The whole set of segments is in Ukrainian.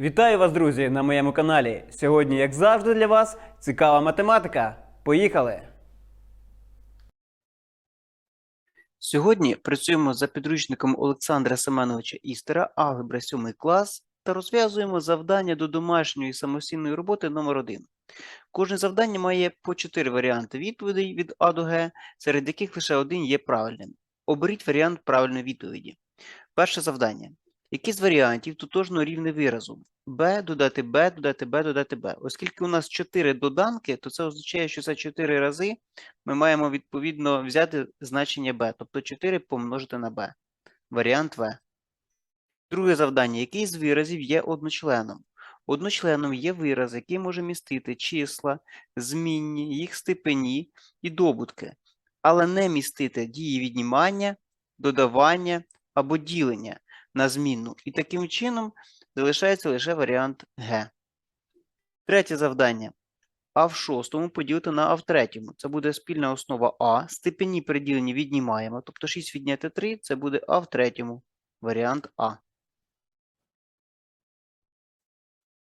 Вітаю вас, друзі, на моєму каналі. Сьогодні, як завжди, для вас цікава математика. Поїхали! Сьогодні працюємо за підручником Олександра Семеновича Істера, алгебра 7 клас, та розв'язуємо завдання до домашньої самостійної роботи номер 1 Кожне завдання має по 4 варіанти відповідей від А до Г, серед яких лише один є правильним. Оберіть варіант правильної відповіді. Перше завдання. Який з варіантів тотожно рівне виразу? b додати b, додати b, додати b. Оскільки у нас 4 доданки, то це означає, що за 4 рази ми маємо відповідно взяти значення b, тобто 4 помножити на b. Варіант В. Друге завдання. Який з виразів є одночленом? Одночленом є вираз, який може містити числа, змінні, їх степені і добутки, але не містити дії віднімання, додавання або ділення на змінну. І таким чином залишається лише варіант Г. Третє завдання. А в шостому поділити на А в третьому. Це буде спільна основа А. Степені при діленні віднімаємо. Тобто 6 відняти 3 це буде А в третьому. Варіант А.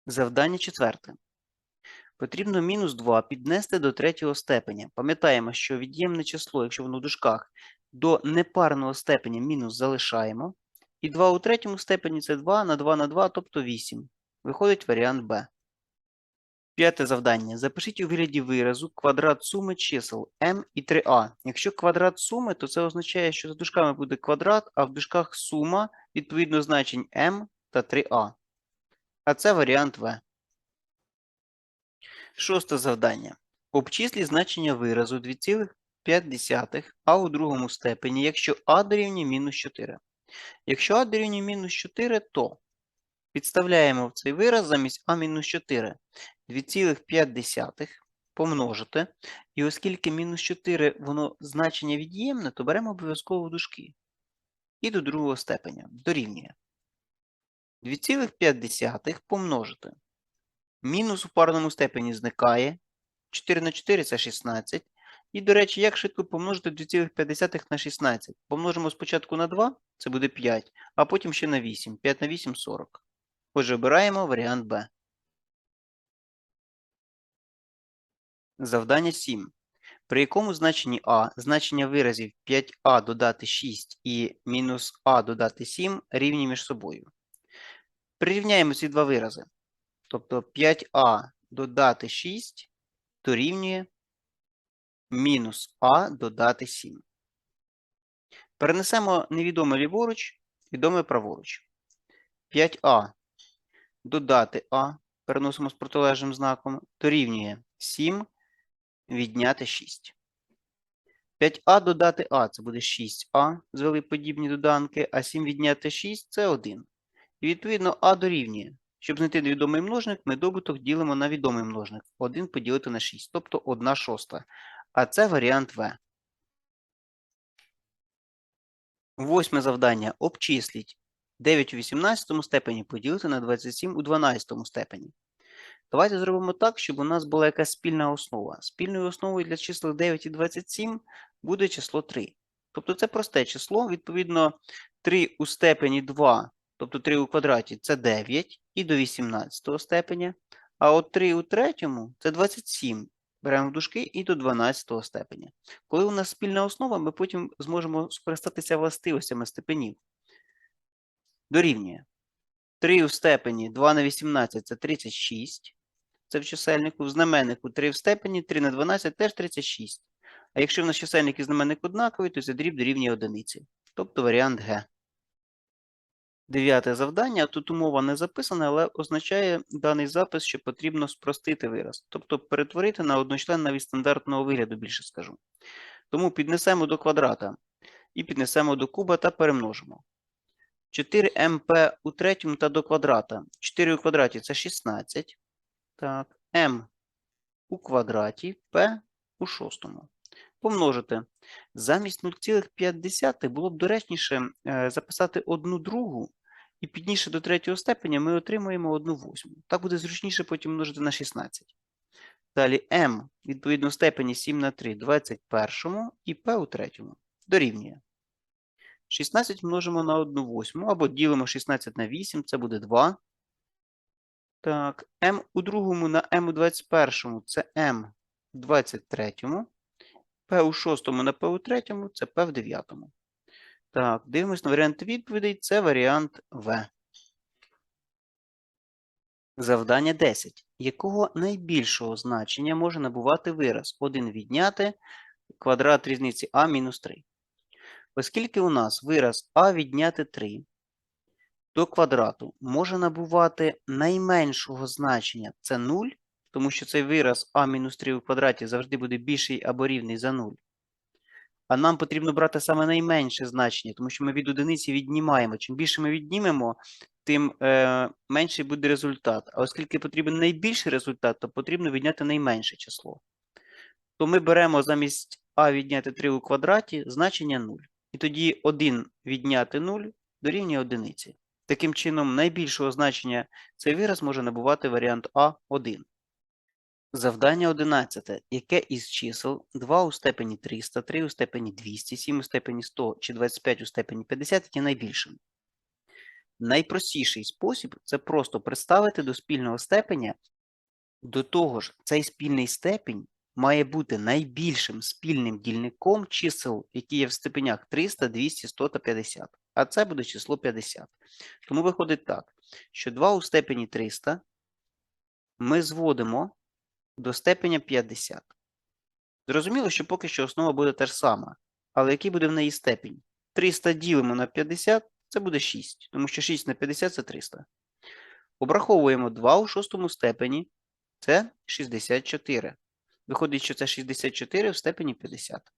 Завдання четверте. Потрібно мінус 2 піднести до третього степеня. Пам'ятаємо, що від'ємне число, якщо воно в дужках, до непарного степеня мінус залишаємо. І 2 у третьому степені це 2 на 2 на 2, тобто 8. Виходить варіант Б. П'яте завдання. Запишіть у вигляді виразу квадрат суми чисел m і 3a. Якщо квадрат суми, то це означає, що за дужками буде квадрат, а в дужках сума відповідно значень m та 3a. А це варіант В. Шосте завдання. Обчисліть значення виразу 2,5 а у другому степені, якщо а дорівнює мінус 4. Якщо а дорівнює мінус 4, то підставляємо в цей вираз замість а мінус 4 2,5 помножити. І оскільки мінус 4 воно значення від'ємне, то беремо обов'язково дужки. І до другого степеня дорівнює. 2,5 помножити. Мінус у парному степені зникає. 4 на 4 це 16. І, до речі, як швидко помножити 2,5 на 16? Помножимо спочатку на 2, це буде 5, а потім ще на 8. 5 на 8 – 40. Отже, обираємо варіант Б. Завдання 7. При якому значенні А значення виразів 5а додати 6 і мінус а додати 7 рівні між собою. Прирівняємо ці два вирази. Тобто 5а додати 6 дорівнює мінус а додати 7. Перенесемо невідоме ліворуч, відоме праворуч. 5а додати а, переносимо з протилежним знаком, дорівнює 7 відняти 6. 5а додати а це буде 6а, звели подібні доданки, а 7 відняти 6 це 1. І відповідно а дорівнює. Щоб знайти невідомий множник, ми добуток ділимо на відомий множник. 1 поділити на 6, тобто 1 шоста. А це варіант В. Восьме завдання. Обчисліть 9 у 18 степені поділити на 27 у 12 степені. Давайте зробимо так, щоб у нас була якась спільна основа. Спільною основою для чисел 9 і 27 буде число 3. Тобто це просте число, відповідно, 3 у степені 2, тобто 3 у квадраті це 9 і до 18 степеня. А от 3 у третьому це 27. Беремо в дужки і до 12 степеня. Коли у нас спільна основа, ми потім зможемо скористатися властивостями степенів. Дорівнює. 3 у степені 2 на 18 це 36. Це в чисельнику. В знаменнику 3 в степені 3 на 12 теж 36. А якщо в нас чисельник і знаменник однаковий, то це дріб дорівнює одиниці. Тобто варіант Г. Дев'яте завдання. Тут умова не записана, але означає даний запис, що потрібно спростити вираз. Тобто перетворити на одночлен навіть стандартного вигляду, більше скажу. Тому піднесемо до квадрата і піднесемо до куба та перемножимо. 4mp у третьому та до квадрата. 4 у квадраті це 16. Так, m у квадраті, p у шостому. Помножити. Замість 0,5 було б доречніше е, записати одну другу, і підніше до третього степеня ми отримуємо одну восьму. Так буде зручніше потім множити на 16. Далі m, відповідно, степені 7 на 3, 21 і p у третьому. Дорівнює. 16 множимо на 1 восьму, або ділимо 16 на 8, це буде 2. Так, m у другому на m у 21 це m в 23. P у шостому на P у третьому це P в дев'ятому. Так, дивимось на варіанти відповідей. Це варіант В. Завдання 10. Якого найбільшого значення може набувати вираз 1 відняти квадрат різниці а мінус 3? Оскільки у нас вираз а відняти 3 до квадрату може набувати найменшого значення це 0, тому що цей вираз а мінус 3 у квадраті завжди буде більший або рівний за 0. А нам потрібно брати саме найменше значення, тому що ми від одиниці віднімаємо. Чим більше ми віднімемо, тим е, менший буде результат. А оскільки потрібен найбільший результат, то потрібно відняти найменше число. То ми беремо замість а відняти 3 у квадраті значення 0. І тоді 1 відняти 0 дорівнює одиниці. Таким чином, найбільшого значення цей вираз може набувати варіант А1. Завдання 11. Яке із чисел 2 у степені 300, 3 у степені 200, 7 у степені 100 чи 25 у степені 50 є найбільшим? Найпростіший спосіб це просто представити до спільного степеня. До того ж, цей спільний степінь має бути найбільшим спільним дільником чисел, які є в степенях 300, 200, 100 та 50. А це буде число 50. Тому виходить так, що 2 у степені 300 ми зводимо до степеня 50. Зрозуміло, що поки що основа буде та ж сама. Але який буде в неї степінь? 300 ділимо на 50, це буде 6, тому що 6 на 50 це 300. Обраховуємо 2 у шостому степені, це 64. Виходить, що це 64 в степені 50.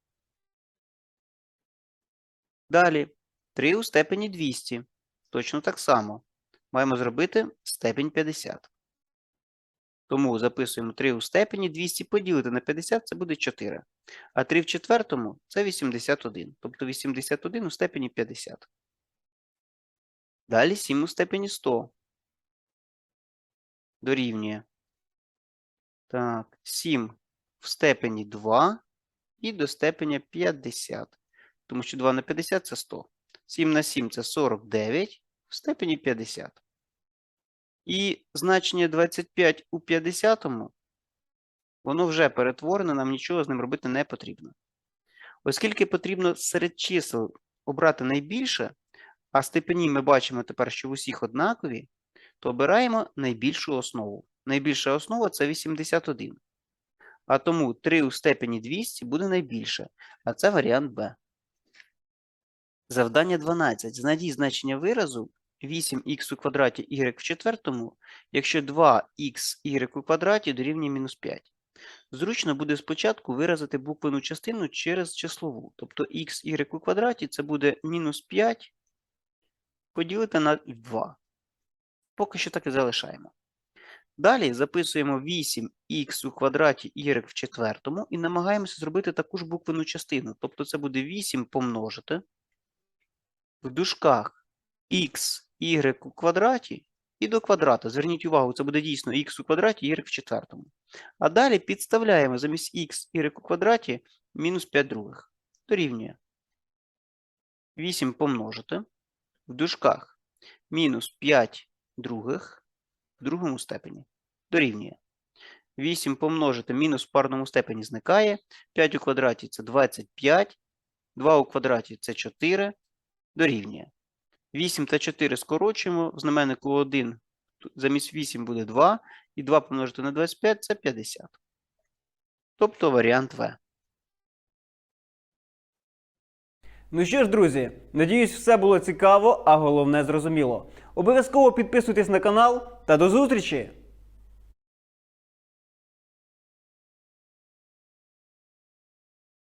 Далі 3 у степені 200. Точно так само. Маємо зробити степень 50. Тому записуємо 3 у степені 200 поділити на 50 це буде 4. А 3 в четвертому це 81. Тобто 81 у степені 50. Далі 7 у степені 100. Дорівнює. Так, 7 в степені 2 і до степеня 50. Тому що 2 на 50 це 100. 7 на 7 це 49 в степені 50. І значення 25 у 50, воно вже перетворене, нам нічого з ним робити не потрібно. Оскільки потрібно серед чисел обрати найбільше, а степені ми бачимо тепер, що в усіх однакові, то обираємо найбільшу основу. Найбільша основа це 81. А тому 3 у степені 200 буде найбільше, а це варіант Б. Завдання 12. Знайдіть значення виразу 8х у квадраті y в четвертому, якщо 2х у квадраті дорівнює мінус 5. Зручно буде спочатку виразити буквену частину через числову. Тобто х у квадраті це буде мінус 5 поділити на 2. Поки що так і залишаємо. Далі записуємо 8х у квадраті y в четвертому і намагаємося зробити таку ж буквену частину. Тобто це буде 8 помножити в дужках х y у квадраті і до квадрата. Зверніть увагу, це буде дійсно х у квадраті y в четвертому. А далі підставляємо замість х y у квадраті мінус 5 других. Дорівнює 8 помножити в дужках мінус 5 других в другому степені. Дорівнює 8 помножити мінус в парному степені зникає. 5 у квадраті це 25. 2 у квадраті це 4. Дорівнює. 8 та 4 скорочуємо. В знаменнику 1 замість 8 буде 2. І 2 помножити на 25 це 50. Тобто варіант В. Ну що ж, друзі, надіюсь, все було цікаво, а головне зрозуміло. Обов'язково підписуйтесь на канал та до зустрічі!